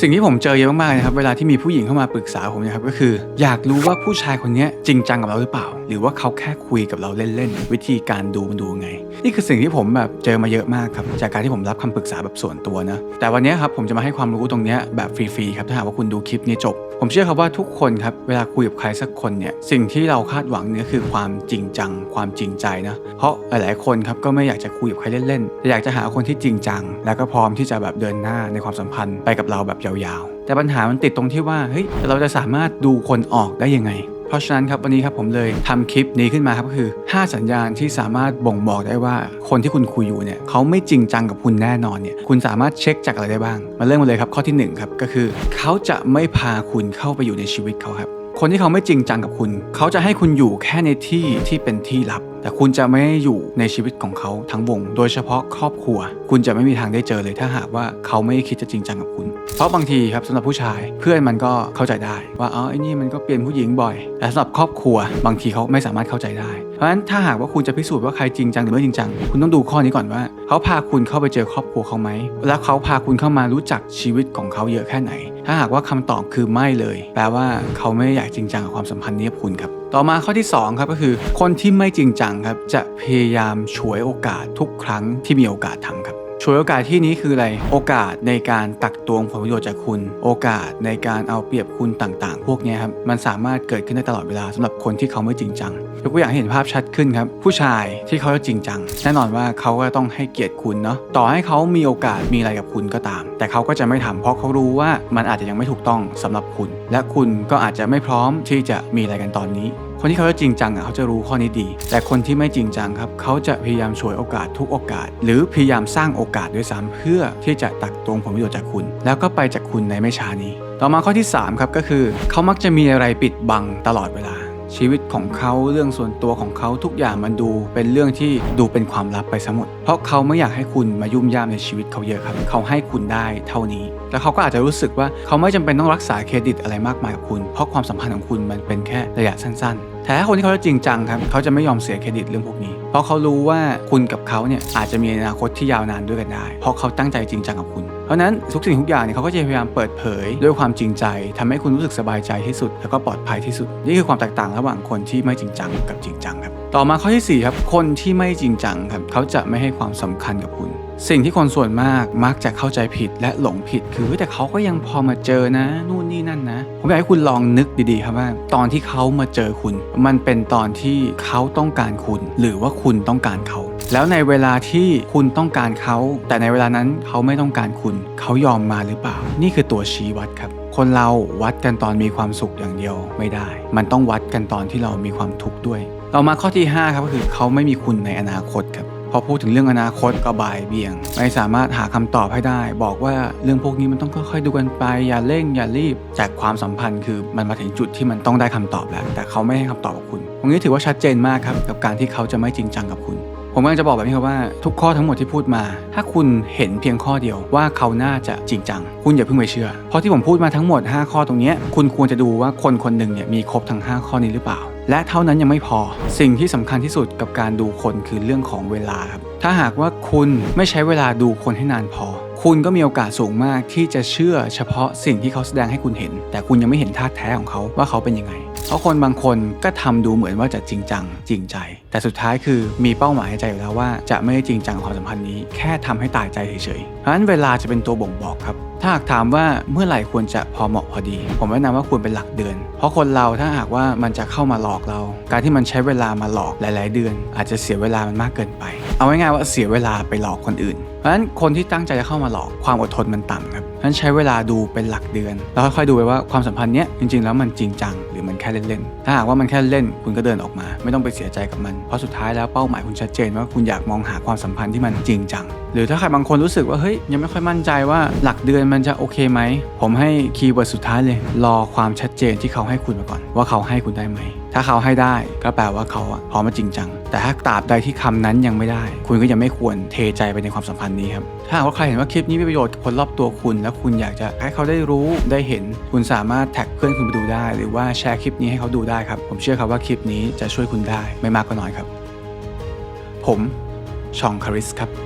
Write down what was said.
สิ่งที่ผมเจอเยอะมากๆนะครับเวลาที่มีผู้หญิงเข้ามาปรึกษาผมนะครับก็คือ อยากรู้ว่าผู้ชายคนนี้จริงจังกับเราหรือเปล่า หรือว่าเขาแค่คุยกับเราเล่นๆวิธีการดูมันดูไง นี่คือสิ่งที่ผมแบบเจอมาเยอะมากครับจากการที่ผมรับคำปรึกษาแบบส่วนตัวนะแต่วันนี้ครับผมจะมาให้ความรู้ตรงนี้แบบฟรีๆครับถ้าหากว่าคุณดูคลิปนี้จบผมเชื่อครับว่าทุกคนครับเวลาคุยกับใครสักคนเนี่ยสิ่งที่เราคาดหวังเนี่ยคือความจริงจัง ความจริงใจนะเพราะหลายๆคนครับก็ไม่อยากจะคุยกับใครเล่นๆแต่อยากจะหาคนที่จริงจัง แล้วก็พร้อมที่จะแบบเดินหน้าในความสัมพันธ์ไปกับเราแบบยาวๆ แต่ปัญหามันติดตรงที่ว่าเฮ้ยเราจะสามารถดูคนออกได้ยังไง เพราะฉะนั้นครับวันนี้ครับผมเลยทำคลิปนี้ขึ้นมาครับก็คือ 5 สัญญาณที่สามารถบ่งบอกได้ว่าคนที่คุณคุยอยู่เนี่ยเขาไม่จริงจังกับคุณแน่นอนเนี่ยคุณสามารถเช็คจากอะไรได้บ้าง มาเริ่มกันเลยครับข้อที่หนึ่งครับก็คือ เขาจะไม่พาคุณเข้าไปอยู่ในชีวิตเขาครับ คนที่เขาไม่จริงจังกับคุณ เขาจะให้คุณอยู่แค่ในที่ที่เป็นที่ลับ แต่คุณจะไม่ได้อยู่ในชีวิตของเขาทั้งวง โดยเฉพาะครอบครัว คุณจะไม่มีทางได้เจอเลยถ้าหากว่าเขาไม่คิดจะจริงจังกับคุณ เพราะบางทีครับสำหรับผู้ชายเพื่อนมันก็เข้าใจได้ ว่าอ๋อไอ้นี่มันก็เปลี่ยนผู้หญิงบ่อย แต่สำหรับครอบครัว บางทีเขาไม่สามารถเข้าใจได้ เพราะฉะนั้นถ้าหากว่าคุณจะพิสูจน์ว่าใครจริงจังหรือไม่จริงจัง คุณต้องดูข้อนี้ก่อนว่า เขาพาคุณเข้าไปเจอครอบครัวเขาไหม แล้วเขาพาคุณเข้ามารู้จักชีวิตของเขาเยอะแค่ไหน ถ้าหากว่าคำตอบคือไม่เลย แปลว่าเขาไม่อยากจริงจังกับความสัมพันธ์นี้กับคุณครับ ต่อมาข้อที่ 2 ครับก็คือ คนที่ไม่จริงจังครับจะพยายามฉวยโอกาสทุกครั้งที่มีโอกาสทำครับ ฉวยโอกาสที่นี้คืออะไร โอกาสในการตักตวงผลประโยชน์จากคุณ โอกาสในการเอาเปรียบคุณต่างๆ พวกนี้ครับ มันสามารถเกิดขึ้นได้ตลอดเวลาสำหรับคนที่เขาไม่จริงจังยกตัวอย่างให้เห็นภาพชัดขึ้นครับ ผู้ชายที่เขาจะจริงจัง แน่นอนว่าเขาก็ต้องให้เกียรติคุณเนาะ ต่อให้เขามีโอกาสมีอะไรกับคุณก็ตาม แต่เขาก็จะไม่ทำเพราะเขารู้ว่ามันอาจจะยังไม่ถูกต้องสำหรับคุณ และคุณก็อาจจะไม่พร้อมที่จะมีอะไรกันตอนนี้ คนที่เขาจะจริงจังอะเขาจะรู้ข้อนี้ดี แต่คนที่ไม่จริงจังครับ เขาจะพยายามฉวยโอกาสทุกโอกาส หรือพยายามสร้างโอกาสด้วยซ้ำเพื่อที่จะตักตวงผลประโยชน์จากคุณ แล้วก็ไปจากคุณในไม่ช้านี้ ต่อมาข้อที่3ครับก็คือ เขามักจะมีอะไรปิดบังตลอดเวลา ชีวิตของเขาเรื่องส่วนตัวของเขาทุกอย่างมันดูเป็นเรื่องที่ดูเป็นความลับไปซะหมด เพราะเขาไม่อยากให้คุณมายุ่มย่ามในชีวิตเขาเยอะครับ เขาให้คุณได้เท่านี้ แล้วเขาก็อาจจะรู้สึกว่าเขาไม่จำเป็นต้องรักษาเครดิตอะไรมากมายกับคุณ เพราะความสัมพันธ์ของคุณมันเป็นแค่ระยะสั้น ๆ แต่ถ้าคนที่เขาจะจริงจังครับเขาจะไม่ยอมเสียเครดิตเรื่องพวกนี้ เพราะเขารู้ว่าคุณกับเขาเนี่ยอาจจะมีอนาคตที่ยาวนานด้วยกันได้ เพราะเขาตั้งใจจริงจังกับคุณ เพราะนั้นทุกสิ่งทุกอย่างเนี่ยเขาก็จะพยายามเปิดเผย ด้วยความจริงใจทำให้คุณรู้สึกสบายใจที่สุด แล้วก็ปลอดภัยที่สุด นี่คือความแตกต่างระหว่างคนที่ไม่จริงจังกับจริงจังครับต่อมาข้อที่สี่ครับคนที่ไม่จริงจังครับเขาจะไม่ให้ความสำคัญกับคุณ สิ่งที่คนส่วนมากมักจะเข้าใจผิดและหลงผิด คือแต่เขาก็ยังพอมาเจอนะ นู่นนี่นั่นนะ ผมอยากให้คุณลองนึกดีๆครับว่า ตอนที่เขามาเจอคุณ มันเป็นตอนที่เขาต้องการคุณ หรือว่าคุณต้องการเขา แล้วในเวลาที่คุณต้องการเขา แต่ในเวลานั้นเขาไม่ต้องการคุณ เขายอมมาหรือเปล่า นี่คือตัวชี้วัดครับ คนเราวัดกันตอนมีความสุขอย่างเดียวไม่ได้ มันต้องวัดกันตอนที่เรามีความทุกข์ด้วยต่อมาข้อที่ 5 ครับก็คือเขาไม่มีคุณในอนาคตครับพอพูดถึงเรื่องอนาคตก็บ่ายเบี่ยง ไม่สามารถหาคำตอบให้ได้ บอกว่าเรื่องพวกนี้มันต้องค่อยๆดูกันไป อย่าเร่งอย่ารีบจากความสัมพันธ์คือมันมาถึงจุดที่มันต้องได้คำตอบแล้ว แต่เขาไม่ให้คำตอบกับคุณตรงนี้ถือว่าชัดเจนมากครับกับการที่เขาจะไม่จริงจังกับคุณ ผมกำลังจะบอกแบบนี้ครับว่าทุกข้อทั้งหมดที่พูดมา ถ้าคุณเห็นเพียงข้อเดียวว่าเขาน่าจะจริงจัง คุณอย่าเพิ่งไปเชื่อ เพราะที่ผมพูดมาทั้งหมด 5 ข้อตรงนี้คุณควรจะดูว่าคนคนหนึ่งเนี่ยมีครบทั้ง 5 ข้อนี้หรือเปล่าและเท่านั้นยังไม่พอ สิ่งที่สำคัญที่สุดกับการดูคนคือเรื่องของเวลาครับ ถ้าหากว่าคุณไม่ใช้เวลาดูคนให้นานพอ คุณก็มีโอกาสสูงมากที่จะเชื่อเฉพาะสิ่งที่เขาแสดงให้คุณเห็น แต่คุณยังไม่เห็นท่าแท้ของเขาว่าเขาเป็นยังไง เพราะคนบางคนก็ทำดูเหมือนว่าจะจริงจังจริงใจ แต่สุดท้ายคือมีเป้าหมายใใจอยู่แล้วว่าจะไม่ได้จริงจังความสัมพันธ์นี้ แค่ทำให้ตายใจเฉยๆเพราะฉะนั้นเวลาจะเป็นตัวบ่งบอกครับ ถ้าหากถามว่าเมื่อไหร่ควรจะพอเหมาะพอดี ผมแนะนำว่าควรเป็นหลักเดือน เพราะคนเราถ้าหากว่ามันจะเข้ามาหลอกเรา การที่มันใช้เวลามาหลอกหลาย ๆ เดือน อาจจะเสียเวลามันมากเกินไป เอาง่ายๆว่าเสียเวลาไปหลอกคนอื่น เพราะฉะนั้นคนที่ตั้งใจจะเข้ามาหลอกความอดทนมันต่ำครับเพราะฉะนั้นใช้เวลาดูเป็นหลักเดือน แล้วค่อยๆดูไปว่าความสัมพันธ์เนี้ยจริง ๆ แล้วมันจริงจัง ค่เล่นๆถ้าหากว่ามันแค่เล่นคุณก็เดินออกมา ไม่ต้องไปเสียใจกับมัน เพราะสุดท้ายแล้วเป้าหมายคุณชัดเจนว่าคุณอยากมองหาความสัมพันธ์ที่มันจริงจัง หรือถ้าใครบางคนรู้สึกว่าเฮ้ยยังไม่ค่อยมั่นใจว่าหลักเดือนมันจะโอเคไหมผมให้คีย์เวิร์ดสุดท้ายเลย รอความชัดเจนที่เขาให้คุณมาก่อน ว่าเขาให้คุณได้ไหม ถ้าเขาให้ได้ก็แปลว่าเขาอะพร้อมมาจริงจัง แต่ถ้าตราบใดที่คำนั้นยังไม่ได้ คุณก็ยังไม่ควรเทใจไปในความสัมพันธ์นี้ครับ ถ้าหากว่าใครเห็นว่าคลิปนี้มีประโยชน์กับคนรอบตัวคุณ และคุณอยากจะให้เขาได้รู้ได้เห็น คุณสามารถแท็กเพื่อนคุณไปดูได้ หรือว่าแชร์คลิปนี้ให้เขาดูได้ครับ ผมเชื่อครับว่าคลิปนี้จะช่วยคุณได้ไม่มากก็น้อยครับ ผมชองคาริสครับ